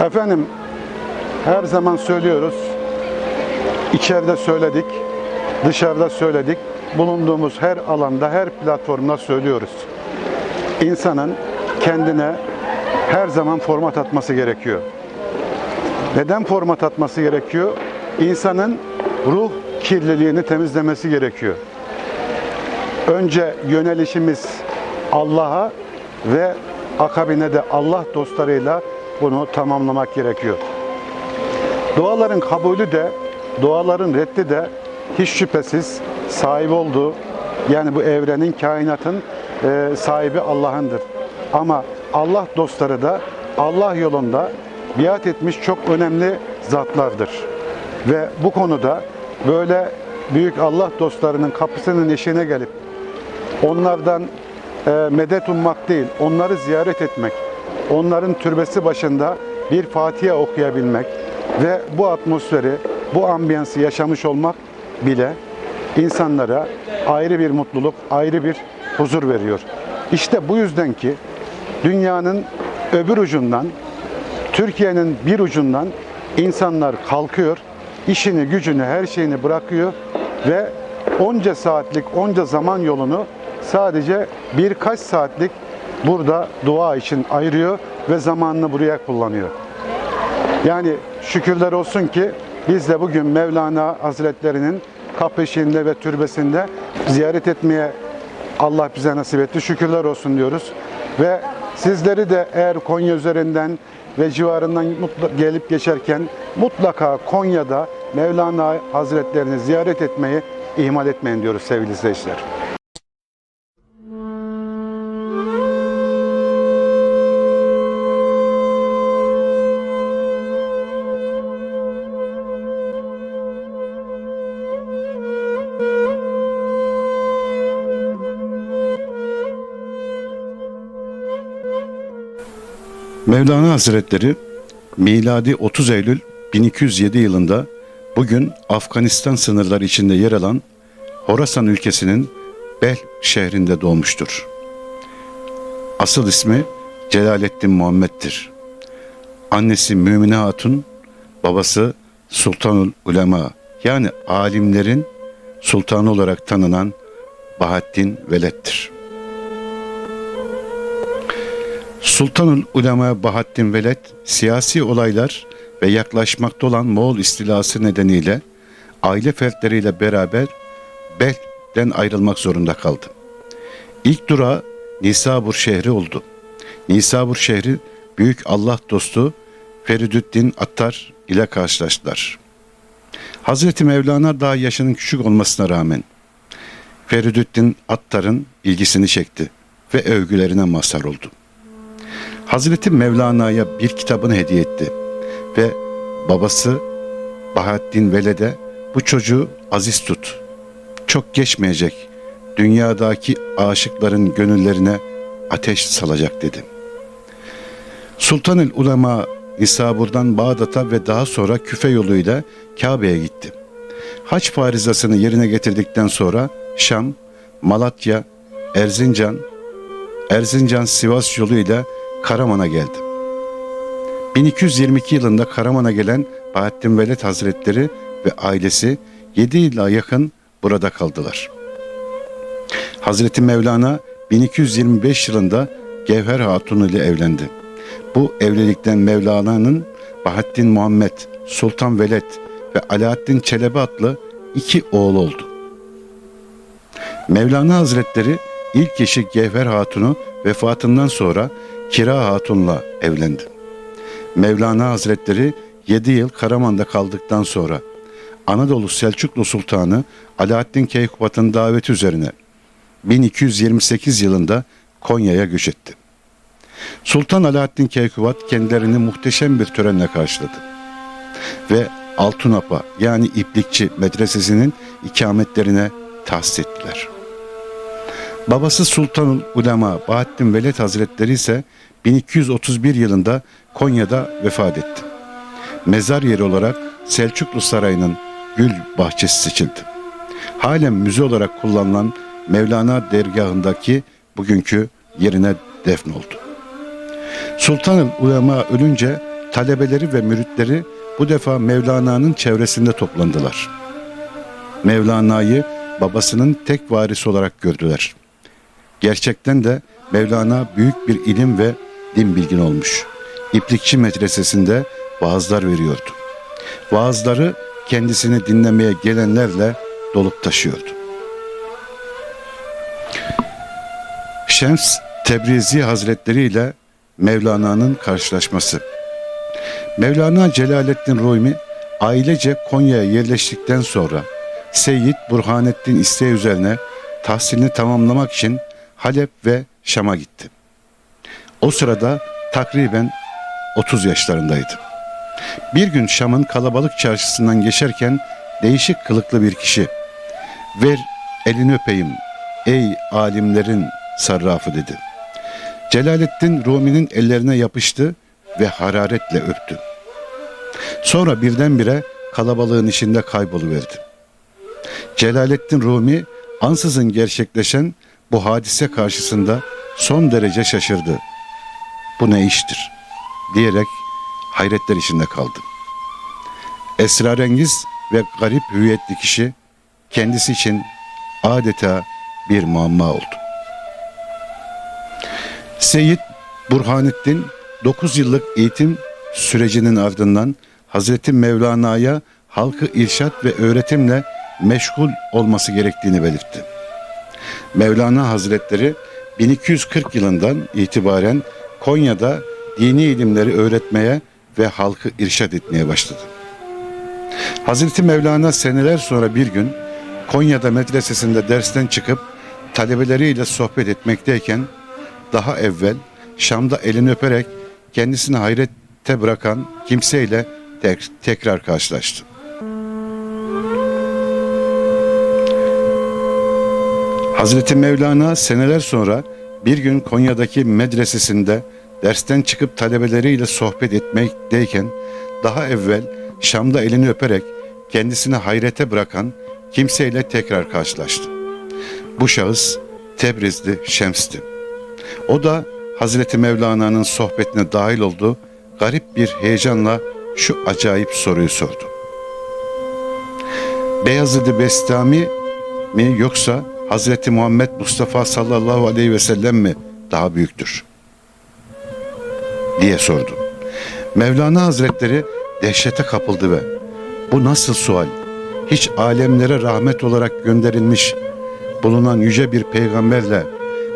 Efendim her zaman söylüyoruz. İçeride söyledik, dışarıda söyledik. Bulunduğumuz her alanda, her platformda söylüyoruz. İnsanın kendine her zaman format atması gerekiyor. Neden format atması gerekiyor? İnsanın ruh kirliliğini temizlemesi gerekiyor. Önce yönelişimiz Allah'a ve akabine de Allah dostlarıyla bunu tamamlamak gerekiyor. Duaların kabulü de, duaların reddi de hiç şüphesiz sahip olduğu, yani bu evrenin, kainatın e, sahibi Allah'ındır. Ama Allah dostları da Allah yolunda biat etmiş çok önemli zatlardır. Ve bu konuda böyle büyük Allah dostlarının kapısının eşiğine gelip onlardan e, medet ummak değil, onları ziyaret etmek, onların türbesi başında bir Fatiha okuyabilmek ve bu atmosferi, bu ambiyansı yaşamış olmak bile insanlara ayrı bir mutluluk, ayrı bir huzur veriyor. İşte bu yüzden ki dünyanın öbür ucundan, Türkiye'nin bir ucundan insanlar kalkıyor, işini, gücünü, her şeyini bırakıyor ve onca saatlik, onca zaman yolunu sadece birkaç saatlik burada dua için ayırıyor ve zamanını buraya kullanıyor. Yani şükürler olsun ki biz de bugün Mevlana Hazretlerinin kapışında ve türbesinde ziyaret etmeye Allah bize nasip etti. Şükürler olsun diyoruz. Ve sizleri de eğer Konya üzerinden ve civarından gelip geçerken mutlaka Konya'da Mevlana Hazretlerini ziyaret etmeyi ihmal etmeyin diyoruz sevgili izleyiciler. Mevlana Hazretleri miladi 30 Eylül 1207 yılında bugün Afganistan sınırları içinde yer alan Horasan ülkesinin Bel şehrinde doğmuştur. Asıl ismi Celaleddin Muhammed'dir. Annesi Mümine Hatun, babası Sultanul Ulema yani alimlerin sultanı olarak tanınan Bahattin Veled'dir. Sultanul Ulema Bahattin Veled siyasi olaylar ve yaklaşmakta olan Moğol istilası nedeniyle aile fertleriyle beraber Bel'den ayrılmak zorunda kaldı. İlk durağı Nisabur şehri oldu. Nisabur şehri büyük Allah dostu Feridüddin Attar ile karşılaştılar. Hazreti Mevlana daha yaşının küçük olmasına rağmen Feridüddin Attar'ın ilgisini çekti ve övgülerine mazhar oldu. Hazreti Mevlana'ya bir kitabını hediye etti ve babası Bahattin Veled'e bu çocuğu aziz tut. Çok geçmeyecek. Dünyadaki aşıkların gönüllerine ateş salacak dedi. Sultanül Ulema Nisabur'dan Bağdat'a ve daha sonra Küfe yoluyla Kabe'ye gitti. Haç farizasını yerine getirdikten sonra Şam, Malatya, Erzincan, Erzincan Sivas yoluyla Karaman'a geldi. 1222 yılında Karaman'a gelen Bahattin Veled Hazretleri ve ailesi 7 yıla yakın burada kaldılar. Hazreti Mevlana 1225 yılında Gevher Hatun ile evlendi. Bu evlilikten Mevlana'nın Bahattin Muhammed, Sultan Veled ve Alaaddin Çelebi adlı iki oğlu oldu. Mevlana Hazretleri ilk eşi Gevher Hatun'u vefatından sonra Kira Hatun'la evlendi. Mevlana Hazretleri 7 yıl Karaman'da kaldıktan sonra Anadolu Selçuklu Sultanı Alaaddin Keykubat'ın daveti üzerine 1228 yılında Konya'ya göç etti. Sultan Alaaddin Keykubat kendilerini muhteşem bir törenle karşıladı. Ve Altunapa yani İplikçi medresesinin ikametlerine tahsis ettiler. Babası Sultanul Ulema Bahattin Veled Hazretleri ise 1231 yılında Konya'da vefat etti. Mezar yeri olarak Selçuklu Sarayı'nın gül bahçesi seçildi. Halen müze olarak kullanılan Mevlana dergahındaki bugünkü yerine defnoldu. Sultanul Ulema ölünce talebeleri ve müritleri bu defa Mevlana'nın çevresinde toplandılar. Mevlana'yı babasının tek varisi olarak gördüler. Gerçekten de Mevlana büyük bir ilim ve din bilgin olmuş. İplikçi medresesinde vaazlar veriyordu. Vaazları kendisini dinlemeye gelenlerle dolup taşıyordu. Şems Tebrizi Hazretleri ile Mevlana'nın karşılaşması. Mevlana Celaleddin Rumi ailece Konya'ya yerleştikten sonra Seyyid Burhanettin isteği üzerine tahsilini tamamlamak için Halep ve Şam'a gitti. O sırada takriben 30 yaşlarındaydı. Bir gün Şam'ın kalabalık çarşısından geçerken değişik kılıklı bir kişi "Ver elini öpeyim ey alimlerin sarrafı" dedi. Celaleddin Rumi'nin ellerine yapıştı ve hararetle öptü. Sonra birdenbire kalabalığın içinde kayboluverdi. Celaleddin Rumi ansızın gerçekleşen bu hadise karşısında son derece şaşırdı. Bu ne iştir? diyerek hayretler içinde kaldı. Esrarengiz ve garip hüviyetli kişi kendisi için adeta bir muamma oldu. Seyyid Burhanettin 9 yıllık eğitim sürecinin ardından Hazreti Mevlana'ya halkı irşat ve öğretimle meşgul olması gerektiğini belirtti. Mevlana Hazretleri 1240 yılından itibaren Konya'da dini ilimleri öğretmeye ve halkı irşad etmeye başladı. Hazreti Mevlana seneler sonra bir gün Konya'da medresesinde dersten çıkıp talebeleriyle sohbet etmekteyken daha evvel Şam'da elini öperek kendisini hayrette bırakan kimseyle tek- tekrar karşılaştı. Hazreti Mevlana seneler sonra bir gün Konya'daki medresesinde dersten çıkıp talebeleriyle sohbet etmekteyken daha evvel Şam'da elini öperek kendisini hayrete bırakan kimseyle tekrar karşılaştı. Bu şahıs Tebrizli Şems'ti. O da Hazreti Mevlana'nın sohbetine dahil oldu, garip bir heyecanla şu acayip soruyu sordu. Beyazıd-ı Bestami mi yoksa Hazreti Muhammed Mustafa sallallahu aleyhi ve sellem mi daha büyüktür? diye sordu. Mevlana Hazretleri dehşete kapıldı ve bu nasıl sual? Hiç alemlere rahmet olarak gönderilmiş bulunan yüce bir peygamberle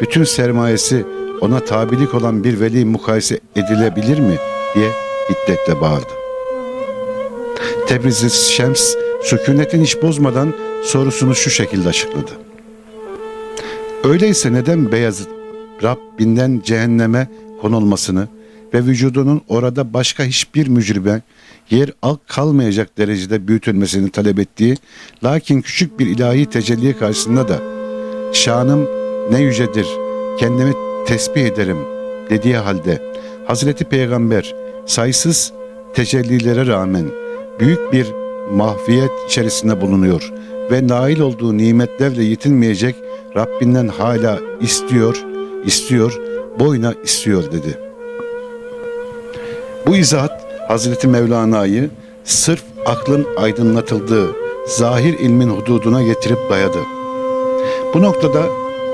bütün sermayesi ona tabilik olan bir veli mukayese edilebilir mi diye hiddetle bağırdı. Tebrizli Şems sükunetin hiç bozmadan sorusunu şu şekilde açıkladı. Öyleyse neden Beyazıt Rabbinden cehenneme konulmasını ve vücudunun orada başka hiçbir mücribe yer al kalmayacak derecede büyütülmesini talep ettiği lakin küçük bir ilahi tecelli karşısında da şanım ne yücedir kendimi tesbih ederim dediği halde Hazreti Peygamber sayısız tecellilere rağmen büyük bir mahfiyet içerisinde bulunuyor ve nail olduğu nimetlerle yetinmeyecek Rabbinden hala istiyor, istiyor, boyuna istiyor dedi. Bu izahat Hazreti Mevlana'yı sırf aklın aydınlatıldığı zahir ilmin hududuna getirip dayadı. Bu noktada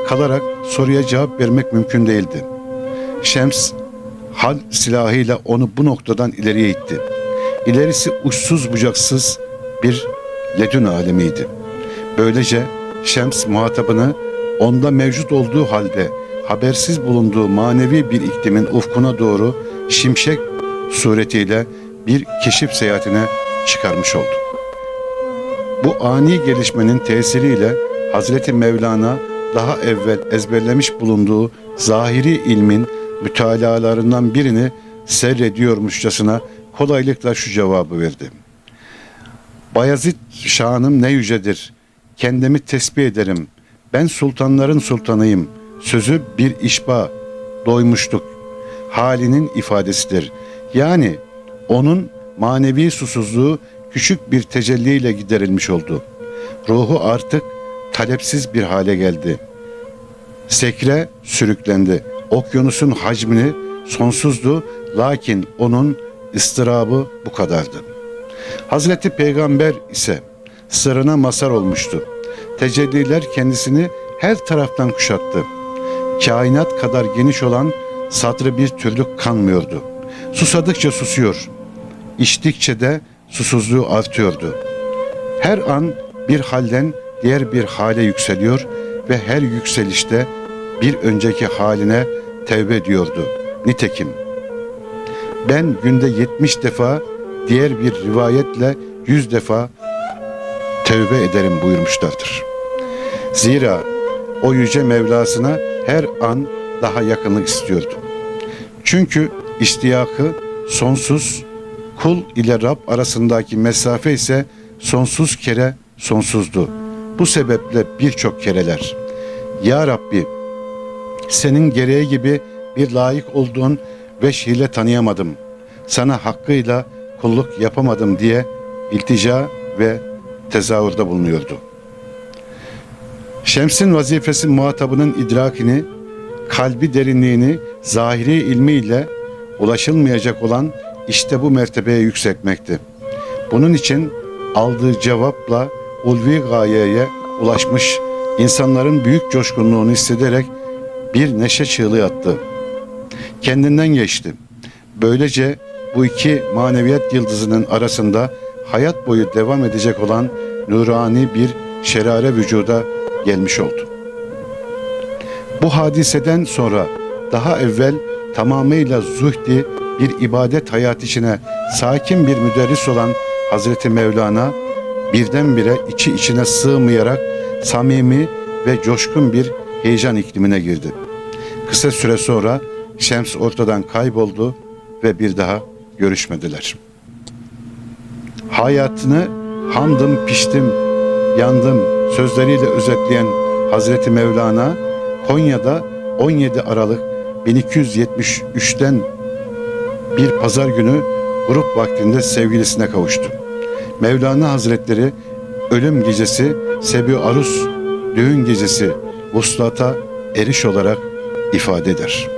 kalarak soruya cevap vermek mümkün değildi. Şems hal silahıyla onu bu noktadan ileriye itti. İlerisi uçsuz bucaksız bir ledün alemiydi. Böylece Şems muhatabını onda mevcut olduğu halde habersiz bulunduğu manevi bir iklimin ufkuna doğru şimşek suretiyle bir keşif seyahatine çıkarmış oldu. Bu ani gelişmenin tesiriyle Hazreti Mevlana daha evvel ezberlemiş bulunduğu zahiri ilmin mütalalarından birini seyrediyormuşçasına kolaylıkla şu cevabı verdi. Bayezid şanım ne yücedir. Kendimi tesbih ederim. Ben sultanların sultanıyım. Sözü bir işba, doymuştuk. Halinin ifadesidir. Yani onun manevi susuzluğu küçük bir tecelliyle giderilmiş oldu. Ruhu artık talepsiz bir hale geldi. Sekre sürüklendi. Okyanusun hacmini sonsuzdu lakin onun ıstırabı bu kadardı. Hazreti Peygamber ise sırrına masar olmuştu. Tecelliler kendisini her taraftan kuşattı. Kainat kadar geniş olan sadrı bir türlü kanmıyordu. Susadıkça susuyor. İçtikçe de susuzluğu artıyordu. Her an bir halden diğer bir hale yükseliyor ve her yükselişte bir önceki haline tevbe ediyordu. Nitekim ben günde 70 defa diğer bir rivayetle 100 defa tevbe ederim buyurmuşlardır. Zira o yüce Mevlasına her an daha yakınlık istiyordu. Çünkü istiyakı sonsuz, kul ile Rab arasındaki mesafe ise sonsuz kere sonsuzdu. Bu sebeple birçok kereler. Ya Rabbi senin gereği gibi bir layık olduğun veşhiyle tanıyamadım. Sana hakkıyla kulluk yapamadım diye iltica ve tezahürde bulunuyordu. Şems'in vazifesi muhatabının idrakini, kalbi derinliğini zahiri ilmiyle ulaşılmayacak olan işte bu mertebeye yükseltmekti. Bunun için aldığı cevapla ulvi gayeye ulaşmış insanların büyük coşkunluğunu hissederek bir neşe çığlığı attı. Kendinden geçti. Böylece bu iki maneviyat yıldızının arasında hayat boyu devam edecek olan nurani bir şerare vücuda gelmiş oldu. Bu hadiseden sonra daha evvel tamamıyla zuhdi bir ibadet hayat içine sakin bir müderris olan Hazreti Mevlana birdenbire içi içine sığmayarak samimi ve coşkun bir heyecan iklimine girdi. Kısa süre sonra Şems ortadan kayboldu ve bir daha görüşmediler. Hayatını handım piştim, yandım sözleriyle özetleyen Hazreti Mevlana Konya'da 17 Aralık 1273'ten bir pazar günü grup vaktinde sevgilisine kavuştu. Mevlana Hazretleri ölüm gecesi Sebi Arus düğün gecesi vuslata eriş olarak ifade eder.